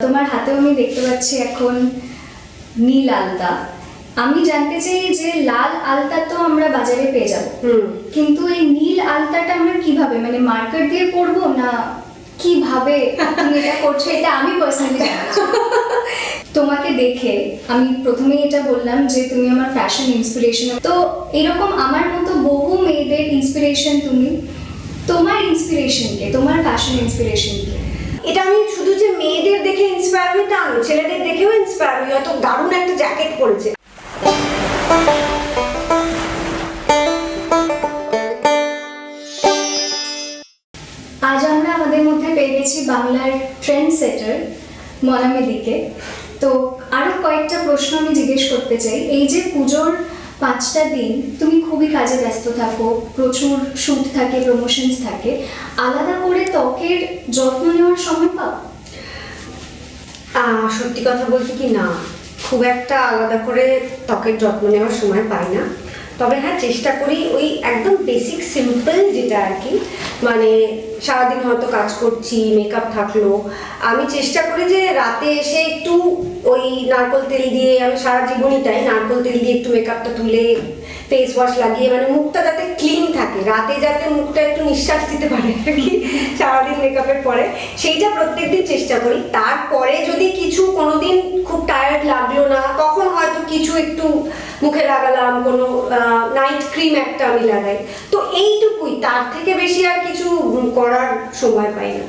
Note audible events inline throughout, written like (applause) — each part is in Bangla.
তোমার হাতেও আমি দেখতে পাচ্ছি এখন নীল আলতা। আমি জানতে চাই যে লাল আলতা তো আমরা বাজারে পেয়ে যাব। কিন্তু এই নীল আলতাটা আমরা কীভাবে? মানে মার্কেট দিয়ে পরবো না কীভাবে তুমি এটা করছ? এটা আমি পার্সোনালি (laughs) তোমাকে দেখে আমি প্রথমে এটা বললাম যে তুমি আমার ফ্যাশন ইন্সপিরেশন তো এরকম আমার মতো বহু মেয়েদের ইন্সপিরেশন তুমি। তোমার ইন্সপিরেশনকে তোমার ফ্যাশন ইন্সপিরেশনকে এটা আমি শুধু যে মেয়েদের দেখে ইন্সপায়ার হই তা নয়, ছেলেদের দেখেও ইন্সপায়ার হই। হয়তো দারুণ একটা জ্যাকেট পরেছে। আজ আমরা আমাদের মধ্যে পেয়ে গেছি বাংলার ট্রেন্ড সেটার মনামিদিকে তো আরও কয়েকটা প্রশ্ন আমি জিজ্ঞেস করতে চাই। এই যে পুজোর পাঁচটা দিন তুমি খুবই কাজে ব্যস্ত থাকো, প্রচুর শ্যুট থাকে প্রমোশনস থাকে। আলাদা করে ত্বকের যত্ন নেওয়ার সময় পাও? সত্যি কথা বলতে কি না, খুব একটা আলাদা করে ত্বকের যত্ন নেওয়ার সময় পাই না। তবে হ্যাঁ চেষ্টা করি ওই একদম বেসিক সিম্পল যেটা আর কি মানে সারাদিন হয়তো কাজ করছি মেকআপ থাকল। আমি চেষ্টা করি যে রাতে এসে একটু ওই নারকল তেল দিয়ে, আমি সারা জীবনই তাই, নারকল তেল দিয়ে একটু মেকআপটা তুলে ফেস ওয়াশ লাগিয়ে মানে মুখটা যাতে ক্লিন থাকে। রাতে যাতে মুখটা একটু নিঃশ্বাস দিতে পারে আর কি, সারাদিন মেকআপের পরে। সেইটা প্রত্যেকদিন চেষ্টা করি। তারপরে যদি কিছু কোনোদিন খুব টায়ার্ড লাগল না, তখন হয়তো কিছু একটু মুখে লাগালাম, কোনো নাইট ক্রিম একটা আমি লাগাই। তো এইটুকুই, তার থেকে বেশি আর কিছু করার সময় পাই না।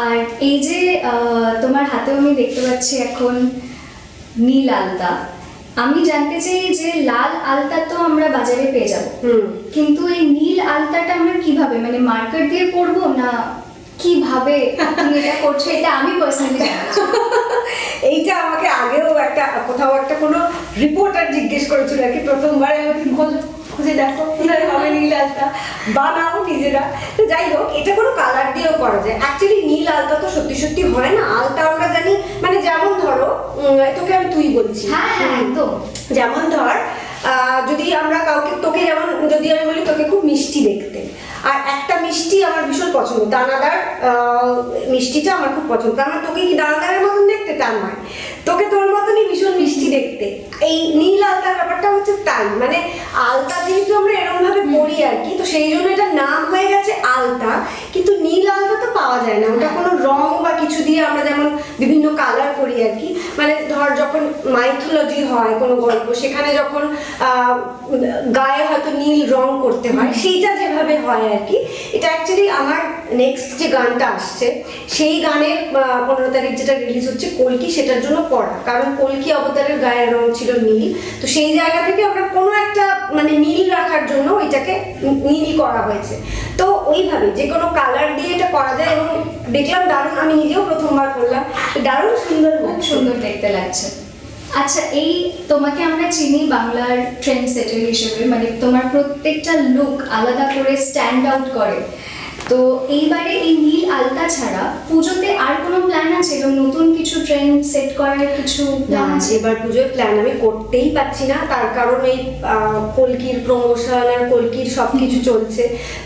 আর এই যে তোমার হাতেও আমি দেখতে পাচ্ছি এখন নীল আলতা। আমি জানতে চাই যে লাল আলতা তো আমরা বাজারে পেয়ে যাব। কিন্তু এই নীল আলতাটা আমরা কীভাবে মানে মার্কেট দিয়ে পরবো না কীভাবে? তুমি এটা করছ এটা আমি পার্সোনালি এইটা আমাকে আগেও একটা কোথাও একটা কোনো রিপোর্টার জিজ্ঞেস করেছিল আর কি প্রথমবার আমাকে খোঁজ দেখো কোথায় হবে নীল আলতা? বানাও নিজেরা। তো যাই হোক এটা কোনো কালার দিয়েও করা যায়। অ্যাকচুয়ালি নীল আলতা তো সত্যি সত্যি হয় না। আলতা আমরা জানি মানে যেমন ধরো তোকে আমি তুই বলছি। হ্যাঁ হ্যাঁ একদম। যেমন ধর যদি আমরা কাউকে তোকে যেমন যদি আমি বলি তোকে খুব মিষ্টি দেখতে। আর একটা মিষ্টি আমার ভীষণ পছন্দ। দানাদার মিষ্টিটা আমার খুব পছন্দ। মানে তোকে কি দানাদারের মতন দেখতে? তার নয়। তোকে তোর মতনই ভীষণ মিষ্টি দেখতে। এই নীল আলতার ব্যাপারটা হচ্ছে তাই মানে আলতা যেহেতু আমরা এরকম ভাবে পড়ি আর কি তো সেই জন্য এটা নাম হয়ে গেছে আলতা কিন্তু নীল আলতা তো পাওয়া যায় না ওটা কোনো রং কিছু দিয়ে আমরা যেমন বিভিন্ন কালার করি আর কি। মানে ধর যখন মাইথোলজি হয় কোনো গল্প সেখানে যখন গায়ে হয়তো নীল রং করতে হয় সেইটা যেভাবে হয় আর কি। এটা অ্যাকচুয়ালি আমার নেক্সট যে গানটা আসছে সেই গানের পনেরো তারিখ যেটা রিলিজ হচ্ছে কলকি সেটার জন্য পড়া। কারণ কলকি অবতারের গায়ের রং ছিল নীল। তো সেই জায়গা থেকে আমরা কোনো একটা মানে নীল রাখার জন্য এটাকে নীল করা হয়েছে। তো ওইভাবে যে কোনো কালার দিয়ে এটা করা যায় এবং দেখলাম দারুণ আমি নিজেও প্রথমবার করলাম। দারুণ সুন্দর খুব সুন্দর দেখতে লাগছে। আচ্ছা এই তোমাকে আমরা চিনি বাংলার ট্রেন্ড সেটার হিসেবে মানে তোমার প্রত্যেকটা লুক আলাদা করে স্ট্যান্ড আউট করে। তো এইবারে এই নীল আলতা ছাড়া পুজোতে আর কোনো প্ল্যান আছে? এবং নতুন কিছু ট্রেন্ড সেট করার কিছু প্ল্যান আছে? এবার পুজোর প্ল্যান আমি করতেই পারছি না। তার কারণ এই কলকির প্রমোশন আর কলকির সব কিছু চলছে।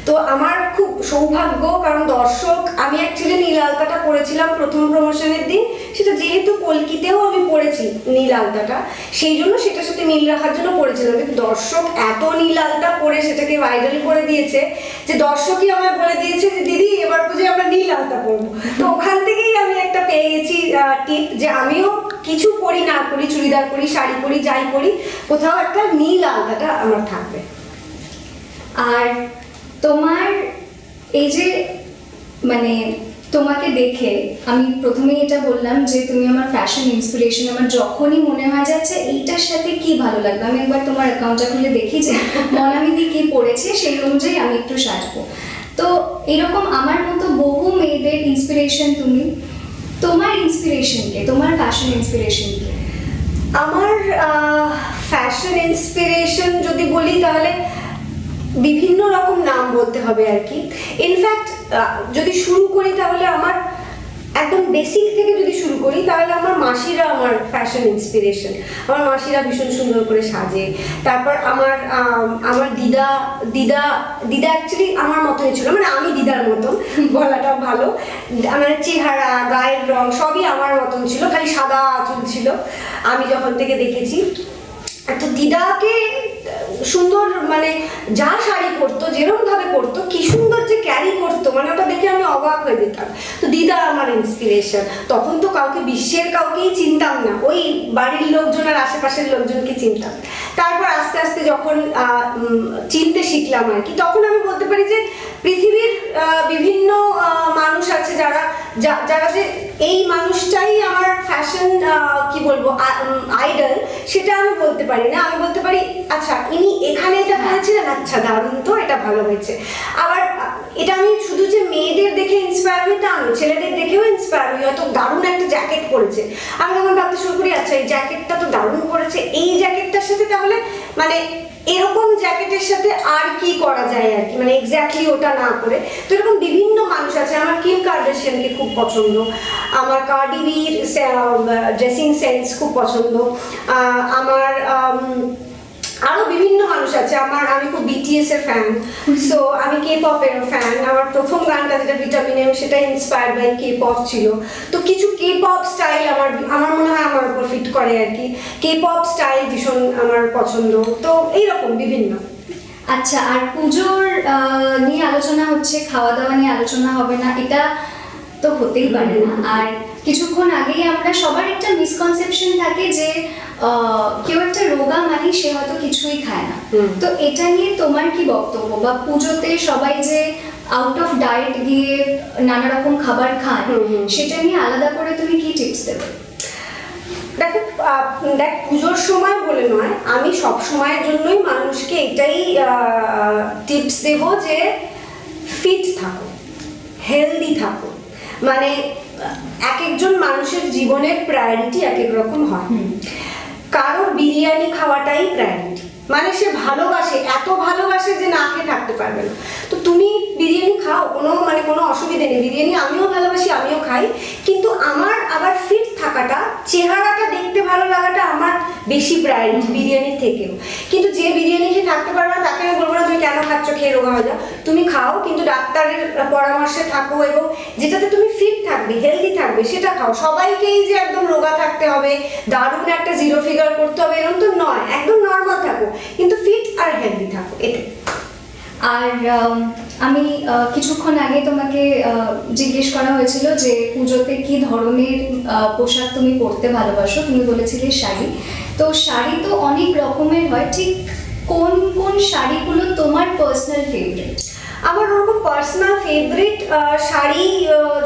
তো আমার খুব সৌভাগ্য, কারণ দর্শক, আমি অ্যাকচুয়ালি নীল আলতাটা পরেছিলাম প্রথম প্রমোশনের দিন। সেটা যেহেতু কলকিতেও আমি পড়েছি নীল আলতাটা, সেই জন্য সেটার সাথে মিল রাখার জন্য পড়েছিলাম। কিন্তু দর্শক এত নীল আলতা পরে সেটাকে ভাইরাল করে দিয়েছে যে দর্শকই আমায় বলে দিয়েছে যে, দিদি, এবার পুজোয় আমরা নীল আলতা পরবো তো ওখান থেকেই আমি একটা পেয়ে গেছি টিপ যে আমিও কিছু পরি, না পরি, চুড়িদার পরি, শাড়ি পরি, যাই পরি, কোথাও একটা নীল আলতাটা আমার থাকবে। আর তোমার এই যে মানে তোমাকে দেখে আমি প্রথমেই এটা বললাম যে, তুমি আমার ফ্যাশন ইন্সপিরেশন আমার যখনই মনে হয় যাচ্ছে এইটার সাথে কি ভালো লাগবে? আমি একবার তোমার অ্যাকাউন্টটা খুলে দেখি যে, মনামিদি কি পড়েছে, সেই অনুযায়ী আমি একটু সাজবো। তো এরকম আমার মতো বহু মেয়েদের ইন্সপিরেশন তুমি। তোমার ইন্সপিরেশনকে তোমার ফ্যাশন ইন্সপিরেশনকে আমার ফ্যাশন ইন্সপিরেশন যদি বলি তাহলে বিভিন্ন রকম নাম বলতে হবে আর কি। ইনফ্যাক্ট যদি শুরু করি তাহলে আমার একদম বেসিক থেকে যদি শুরু করি তাহলে আমার মাসিরা আমার ফ্যাশন ইন্সপিরেশন আমার মাসিরা ভীষণ সুন্দর করে সাজে। তারপর আমার আমার দিদা দিদা দিদা অ্যাকচুয়ালি আমার মতনই ছিল। মানে আমি দিদার মতন গলাটাও ভালো। আমার চেহারা গায়ের রং সবই আমার মতন ছিল খালি সাদা চুল ছিল। আমি যখন থেকে দেখেছি তো দিদাকে সুন্দর মানে যা শাড়ি পরতো যেরকম ভাবে পরতো, কি সুন্দর যে ক্যারি করতো মানে ওটা দেখে আমি অবাক হয়ে যেতাম। তো দিদা আমার ইন্সপিরেশন তখন তো কাউকে বিশ্বের কাউকেই চিনতাম না। ওই বাড়ির লোকজন আর আশেপাশের লোকজনকে চিনতাম। তারপর আস্তে আস্তে যখন চিনতে শিখলাম আর কি, তখন আমি বলতে পারি যে পৃথিবীর বিভিন্ন যারা যা- যারা যে এই মানুষটাই আমার ফ্যাশন কি বলব আইডল সেটা আমি বলতে পারি না। আমি বলতে পারি আচ্ছা ইনি এখানে এটা করেছিলেন? আচ্ছা দারুণ তো এটা ভালো হয়েছে। আবার এটা আমি শুধু যে মেয়েদের দেখে ইন্সপায়ার হই তা আমি ছেলেদের দেখেও ইন্সপায়ার হই হয়তো দারুণ একটা জ্যাকেট পরেছে। আমি তখন ভাবতে শুরু করি আচ্ছা এই জ্যাকেটটা দারুণ করেছে। এই জ্যাকেটটার সাথে তাহলে মানে এরকম জ্যাকেটের সাথে আর কি করা যায় আর কি? মানে এক্স্যাক্টলি ওটা না করে। তো এরকম বিভিন্ন মানুষ আছে। আমার কিম কার্ডেশিয়ানকে খুব পছন্দ। আমার কার্ডিবির ড্রেসিং সেন্স খুব পছন্দ। আমার আম, আরও বিভিন্ন মানুষ আছে, আমার, আমি খুব বিটিএস এর ফ্যান সো আমি কে পপের ফ্যান আমার প্রথম গানটা যেটা ভিটামিন এম সেটা ইন্সপায়ার্ড বাই কে পপ ছিল। তো কিছু কে পপ স্টাইল আমার আমার মনে হয় আমার উপর ফিট করে আর কি। কে পপ স্টাইল ভীষণ আমার পছন্দ, তো এইরকম বিভিন্ন। আচ্ছা আর পুজোর নিয়ে আলোচনা হচ্ছে খাওয়া দাওয়া নিয়ে আলোচনা হবে না, এটা তো হতেই পারে না। আর কিছুক্ষণ আগেই আমরা সবার একটা মিসকনসেপশন থাকে যে কেউ একটা রোগা মানে সে হয়তো কিছুই খায় না। তো এটা নিয়ে তোমার কি বক্তব্য বা পুজোতে সবাই যে আউট অফ ডায়েট গিয়ে নানা রকম খাবার খান। সেটা নিয়ে আলাদা করে তুমি কি টিপস দেবে দেখো দেখ পুজোর সময় বলে নয় আমি সব সময়ের জন্যই মানুষকে এটাই টিপস দেব যে ফিট থাকো হেলদি থাকো মানে এক একজন মানুষের জীবনের প্রায়োরিটি এক এক রকম হয়। কারোর বিরিয়ানি খাওয়াটাই প্রায়োরিটি মানে সে ভালোবাসে এত ভালোবাসে যে না খেয়ে থাকতে পারবে না। খাও, কোনো মানে কোনো অসুবিধে নেই। বিরিয়ানি আমিও ভালোবাসি, আমিও খাই। কিন্তু আমার আবার ফিট থাকাটা, চেহারাটা দেখতে ভালো লাগাটা আমার বেশি প্রায়োরিটি বিরিয়ানির থেকেও। কিন্তু যে বিরিয়ানি খেয়ে থাকতে পারবে না, তাকে আমি বলব না, তুমি কেন খাচ্ছ? খেয়ে রোগা হয়ে যাও। তুমি খাও, কিন্তু ডাক্তারের পরামর্শে থাকো এবং যেটাতে তুমি ফিট থাকবে হেলদি থাকবে, সেটা খাও। সবাইকেই যে একদম রোগা থাকতে হবে, দারুণ একটা জিরো ফিগার করতে হবে, এরকম তো নয়। একদম নর্মাল থাকো। কিন্তু ফিট আর হেলদি থাকো, এটাই। আর আম, কিছুক্ষণ আগে তোমাকে জিজ্ঞেস করা হয়েছিল যে পুজোতে কি ধরনের পোশাক তুমি পরতে ভালোবাসো? তুমি বলেছিলে শাড়ি। তো শাড়ি তো অনেক রকমের হয়। ঠিক কোন কোন শাড়িগুলো তোমার পার্সোনাল ফেভারিট আমার ওরকম পার্সোনাল ফেভারিট শাড়ি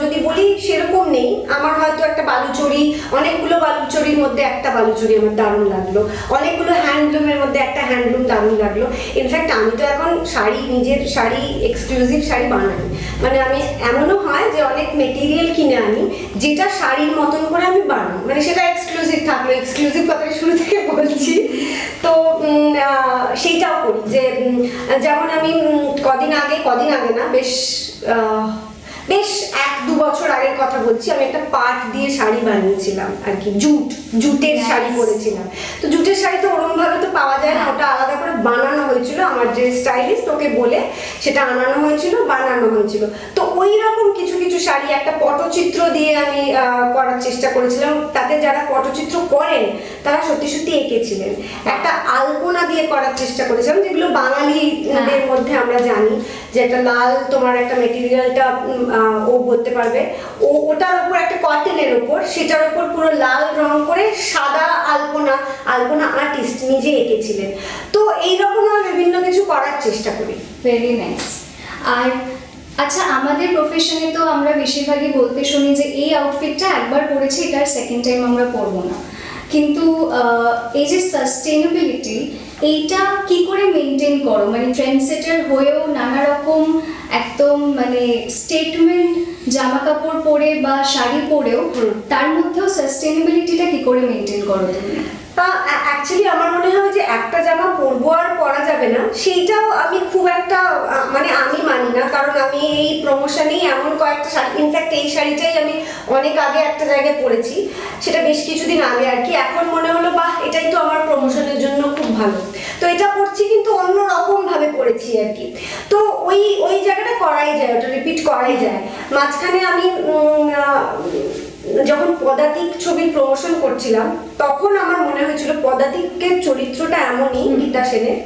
যদি বলি সেরকম নেই। আমার হয়তো একটা বালুচরি, অনেকগুলো বালুচরির মধ্যে একটা বালুচরি আমার দারুণ লাগল। অনেকগুলো হ্যান্ডলুমের মধ্যে একটা হ্যান্ডলুম দারুণ লাগল। ইনফ্যাক্ট আমি তো এখন শাড়ি, নিজের শাড়ি এক্সক্লুসিভ শাড়ি বানাই। মানে আমি, এমনও হয় যে অনেক মেটেরিয়াল কিনে আনি, যেটা শাড়ির মতন করে আমি বানাই। মানে সেটা এক্সক্লুসিভ থাকল। এক্সক্লুসিভ কথাটা শুরু থেকে বলছি। সেইটাও করি যে যেমন আমি কদিন আগে কদিন আগে না বেশ বেশ এক দু বছর আগের কথা বলছি আমি একটা পাট দিয়ে শাড়ি বানিয়েছিলাম আর কি জুট জুটের শাড়ি পরেছিলাম। তো জুটের শাড়ি তো ওরম ভাবে তো পাওয়া যায় না ওটা আলাদা করে বানানো হয়েছিল আমার যে স্টাইলিস্ট ওকে বলে সেটা আনানো হয়েছিল বানানো হয়েছিল। তো ওই রকম কিছু কিছু শাড়ি একটা পটচিত্র দিয়ে আমি আহ, করার চেষ্টা করেছিলাম। তাতে যারা পটচিত্র করেন তারা সত্যি সত্যি এঁকেছিলেন। একটা আলপনা দিয়ে করার চেষ্টা করেছিলাম যেগুলো বাঙালিদের হ্যাঁ। মধ্যে আমরা জানি। যে একটা লাল তোমার একটা মেটেরিয়ালটা ও বলতে পারবে। ও, ওটার উপর একটা কটনের উপর, সেটার উপর পুরো লাল রং করে সাদা আলপনা আলপনা আর্টিস্ট নিজে এঁকেছিলেন। তো এইরকম আমি বিভিন্ন কিছু করার চেষ্টা করি। ভেরি নাইস আর আচ্ছা আমাদের প্রফেশনে তো আমরা বেশিরভাগই বলতে শুনি যে এই আউটফিটটা একবার পরেছি, এটার সেকেন্ড টাইম আমরা পরবো না। কিন্তু এই যে সাস্টেনেবিলিটি এইটা কি করে মেনটেন করো? মানে ট্রেন্ড সেটার হয়েও নানা রকম একদম মানে স্টেটমেন্ট জামা কাপড় পরে বা শাড়ি পরেও তার মধ্যেও সাস্টেনেবিলিটিটা কি করে মেনটেন করো তুমি? অ্যাকচুয়ালি আমার মনে হয় যে একটা জামা পরবো আর পরা যাবে না সেইটাও আমি খুব একটা মানে আমি মানি না কারণ আমি এই প্রমোশনেই এমন কয়েকটা শাড়ি ইনফ্যাক্ট এই শাড়িটাই আমি অনেক আগে একটা জায়গায় পরেছি সেটা বেশ কিছুদিন আগে আর কি এখন মনে হলো বাহ এটাই তো আমার প্রমোশনের জন্য খুব ভালো। তো এটা পরছি কিন্তু অন্য রকম ভাবে তো ওই ওই জায়গাটা করাই যায় ওটা রিপিট করাই যায়। মাঝখানে আমি যখন পদাতিক ছবির প্রমোশন করছিলাম তখন আমার মনে হয়েছিল পদাতিকের চরিত্রটা এমনই গীতা সেনের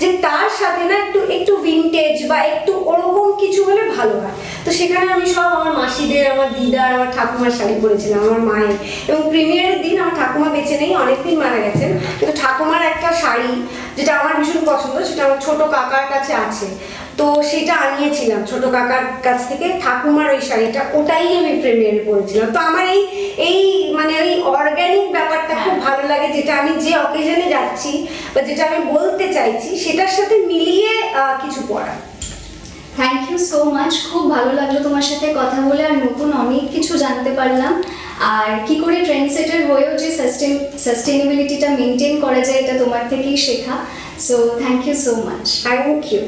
যে তার সাথে না একটু একটু ভিনটেজ বা একটু ওরকম কিছু হলে ভালো হয়। তো সেখানে আমি সব আমার মাসিদের আমার দিদার আমার ঠাকুমার শাড়ি পরেছিলাম আমার মায়ের। এবং প্রিমিয়ারের দিন আমার ঠাকুমা বেঁচে নেই অনেকদিন মারা গেছেন। কিন্তু ঠাকুমার একটা শাড়ি যেটা আমার ভীষণ পছন্দ সেটা আমার ছোট কাকার কাছে আছে। তো সেটা আনিয়েছিলাম ছোট কাকার কাছ থেকে। ঠাকুমার ওই শাড়িটা ওটাই আমি প্রিমিয়ারে পরেছিলাম তো আমার এই এই মানে ওই অর্গ্যানিক ব্যাপারটা খুব ভালো লাগে যেটা আমি যে অকেশনে যাচ্ছি বা যেটা আমি বলতে চাইছি সেটার সাথে মিলিয়ে কিছু পড়া। থ্যাংক ইউ সো মাচ খুব ভালো লাগল তোমার সাথে কথা বলে আর নতুন অনেক কিছু জানতে পারলাম। আর কি করে ট্রেন্ড সেটার হয়েও যে সাস্টেন সাস্টেনেবিলিটিটা মেনটেন করা যায় এটা তোমার থেকেই শেখা। So thank you so much thank you